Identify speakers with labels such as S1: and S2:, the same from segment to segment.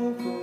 S1: องผู้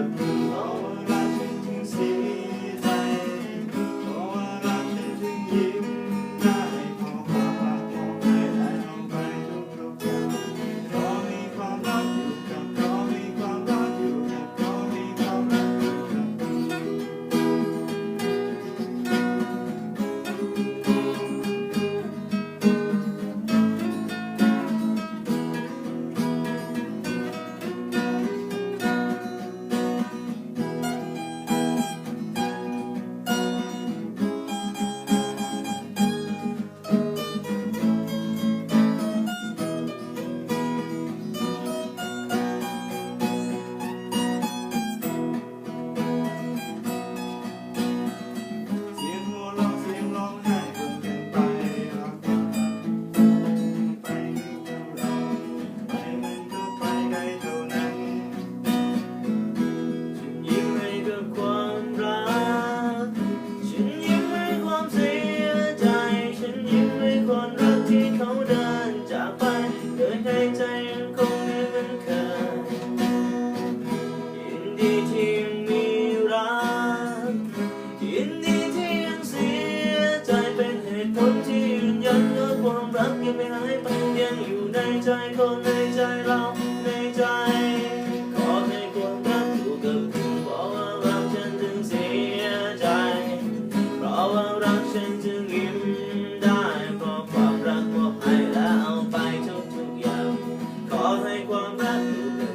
S1: Hallelujah.
S2: คนในใจเราในใจ ขอให้คนรักอยู่กับคุณบอกว่ารักฉันถึงเสียใจ เพราะว่ารักฉันจึยิ้มได้เพราะความรักมอให้และเอาไปทุกทุกอย่าง ขอให้ความรักอยู่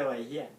S1: Давай я